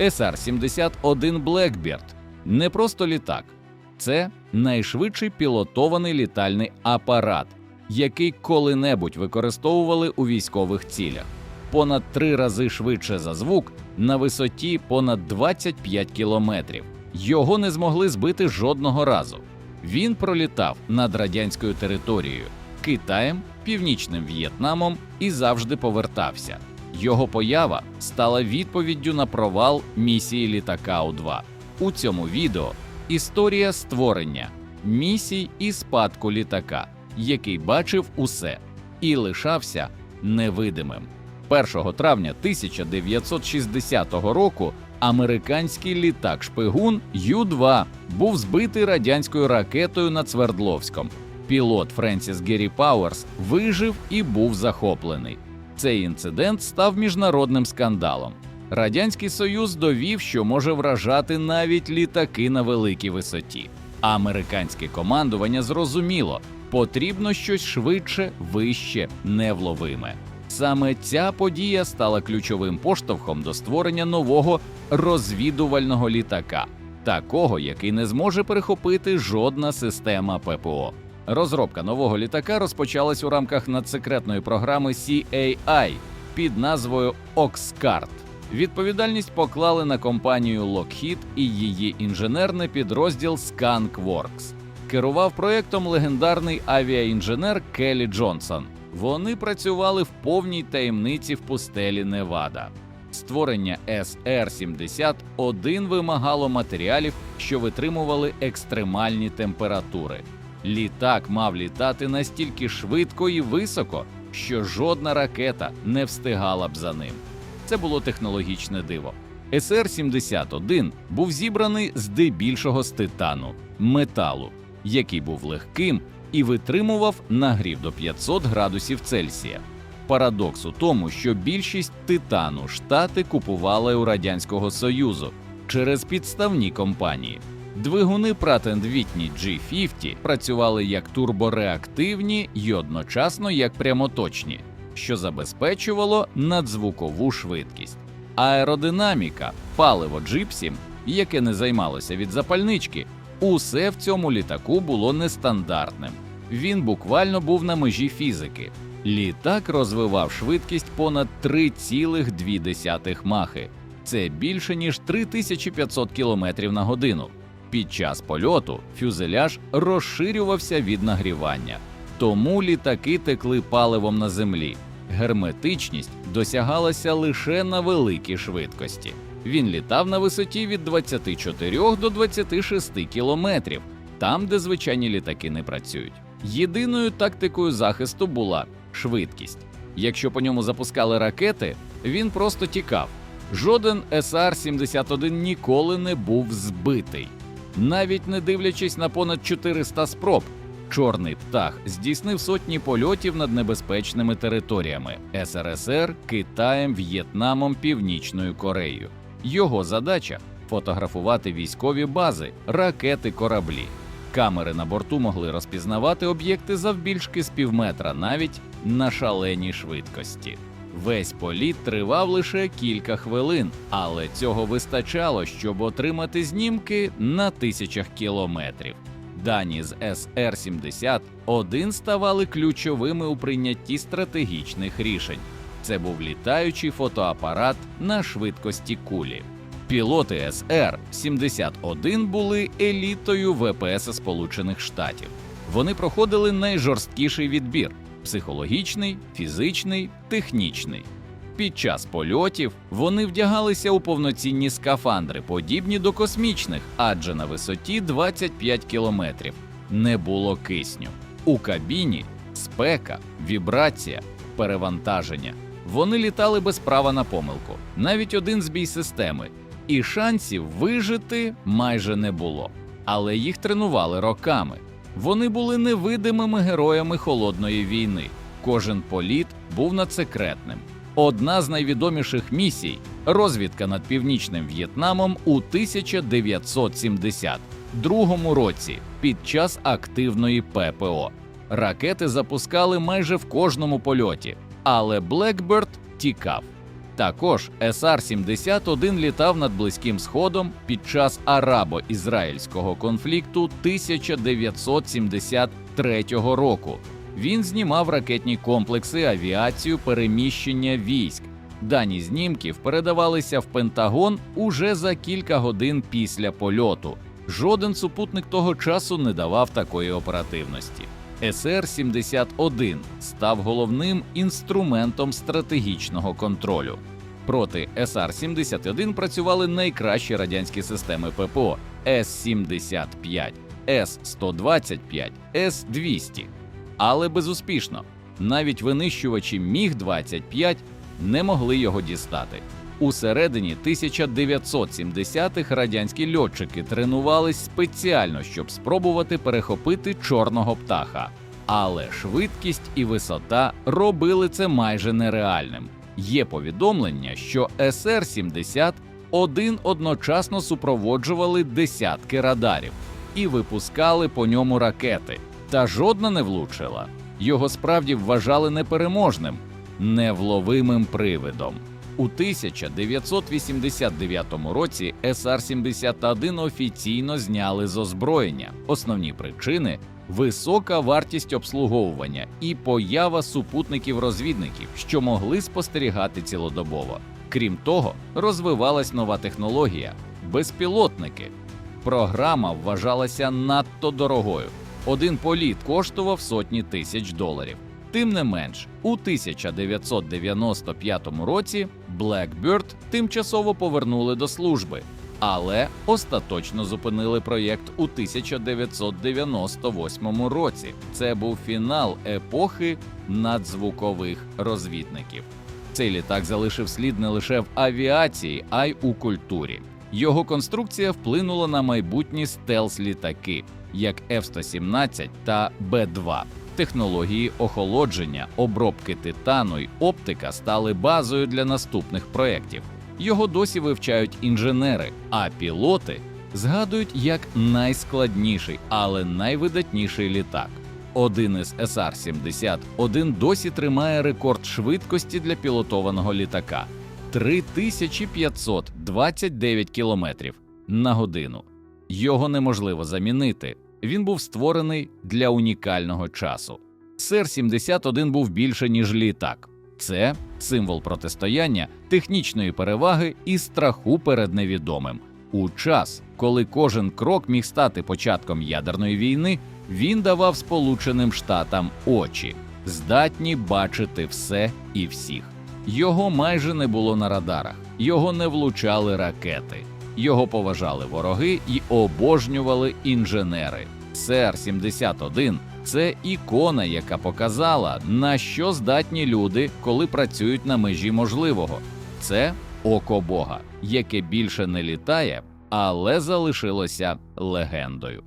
SR-71 Blackbird не просто літак, це найшвидший пілотований літальний апарат, який коли-небудь використовували у військових цілях. Понад три рази швидше за звук на висоті понад 25 кілометрів. Його не змогли збити жодного разу. Він пролітав над радянською територією, Китаєм, Північним В'єтнамом і завжди повертався. Його поява стала відповіддю на провал місії літака У-2. У цьому відео історія створення місій і спадку літака, який бачив усе і лишався невидимим. 1 травня 1960 року американський літак Шпигун Ю-2 був збитий радянською ракетою над Свердловськом. Пілот Френсіс Геррі Пауерс вижив і був захоплений. Цей інцидент став міжнародним скандалом. Радянський Союз довів, що може вражати навіть літаки на великій висоті. Американське командування зрозуміло, потрібно щось швидше, вище, невловиме. Саме ця подія стала ключовим поштовхом до створення нового розвідувального літака, такого, який не зможе перехопити жодна система ППО. Розробка нового літака розпочалась у рамках надсекретної програми CAI під назвою Oxcart. Відповідальність поклали на компанію Lockheed і її інженерний підрозділ Skunkworks. Керував проєктом легендарний авіаінженер Келлі Джонсон. Вони працювали в повній таємниці в пустелі Невада. Створення СР-71 вимагало матеріалів, що витримували екстремальні температури. Літак мав літати настільки швидко і високо, що жодна ракета не встигала б за ним. Це було технологічне диво. СР-71 був зібраний здебільшого з титану металу, який був легким і витримував нагрів до 500 градусів Цельсія. Парадокс у тому, що більшість титану штати купували у Радянського Союзу через підставні компанії. Двигуни Pratt Whitney G50 працювали як турбореактивні і одночасно як прямоточні, що забезпечувало надзвукову швидкість. Аеродинаміка, паливо джипсі, яке не займалося від запальнички, усе в цьому літаку було нестандартним. Він буквально був на межі фізики. Літак розвивав швидкість понад 3,2 махи. Це більше ніж 3500 км на годину. Під час польоту фюзеляж розширювався від нагрівання, тому літаки текли паливом на землі. Герметичність досягалася лише на великій швидкості. Він літав на висоті від 24 до 26 кілометрів, там, де звичайні літаки не працюють. Єдиною тактикою захисту була швидкість. Якщо по ньому запускали ракети, він просто тікав. Жоден СР-71 ніколи не був збитий. Навіть не дивлячись на понад 400 спроб, чорний птах здійснив сотні польотів над небезпечними територіями СРСР, Китаєм, В'єтнамом, Північною Кореєю. Його задача фотографувати військові бази, ракети, кораблі. Камери на борту могли розпізнавати об'єкти завбільшки з півметра навіть на шаленій швидкості. Весь політ тривав лише кілька хвилин, але цього вистачало, щоб отримати знімки на тисячах кілометрів. Дані з СР-71 ставали ключовими у прийнятті стратегічних рішень. Це був літаючий фотоапарат на швидкості кулі. Пілоти СР-71 були елітою ВПС Сполучених Штатів. Вони проходили найжорсткіший відбір психологічний, фізичний, технічний. Під час польотів вони вдягалися у повноцінні скафандри, подібні до космічних, адже на висоті 25 кілометрів не було кисню. У кабіні спека, вібрація, перевантаження. Вони літали без права на помилку, навіть один збій системи, і шансів вижити майже не було. Але їх тренували роками. Вони були невидимими героями холодної війни. Кожен політ був надсекретним. Одна з найвідоміших місій розвідка над північним В'єтнамом у 1972 році під час активної ППО. Ракети запускали майже в кожному польоті, але Блекберд тікав. Також СР-71 літав над Близьким Сходом під час арабо-ізраїльського конфлікту 1973 року. Він знімав ракетні комплекси, авіацію, переміщення військ. Дані знімків передавалися в Пентагон уже за кілька годин після польоту. Жоден супутник того часу не давав такої оперативності. СР-71 став головним інструментом стратегічного контролю. Проти СР-71 працювали найкращі радянські системи ППО С-75, С-125, С-200. Але безуспішно. Навіть винищувачі Міг-25 не могли його дістати. У середині 1970-х радянські льотчики тренувались спеціально, щоб спробувати перехопити чорного птаха. Але швидкість і висота робили це майже нереальним. Є повідомлення, що СР-70 один одночасно супроводжували десятки радарів і випускали по ньому ракети, та жодна не влучила. Його справді вважали непереможним, невловимим привидом. У 1989 році СР-71 офіційно зняли з озброєння. Основні причини висока вартість обслуговування і поява супутників-розвідників, що могли спостерігати цілодобово. Крім того, розвивалась нова технологія безпілотники. Програма вважалася надто дорогою. Один політ коштував сотні тисяч доларів. Тим не менш, у 1995 році Blackbird тимчасово повернули до служби, але остаточно зупинили проєкт у 1998 році. Це був фінал епохи надзвукових розвідників. Цей літак залишив слід не лише в авіації, а й у культурі. Його конструкція вплинула на майбутні стелс-літаки, як F-117 та Б-2. Технології охолодження, обробки титану й оптика стали базою для наступних проєктів. Його досі вивчають інженери, а пілоти згадують як найскладніший, але найвидатніший літак. Один із СР-71 досі тримає рекорд швидкості для пілотованого літака 3529 км на годину. Його неможливо замінити. Він був створений для унікального часу. СР-71 був більше, ніж літак. Це символ протистояння, технічної переваги і страху перед невідомим. У час, коли кожен крок міг стати початком ядерної війни, він давав Сполученим Штатам очі, здатні бачити все і всіх. Його майже не було на радарах, його не влучали ракети, його поважали вороги і обожнювали інженери. СР-71 – це ікона, яка показала, на що здатні люди, коли працюють на межі можливого. Це око Бога, яке більше не літає, але залишилося легендою.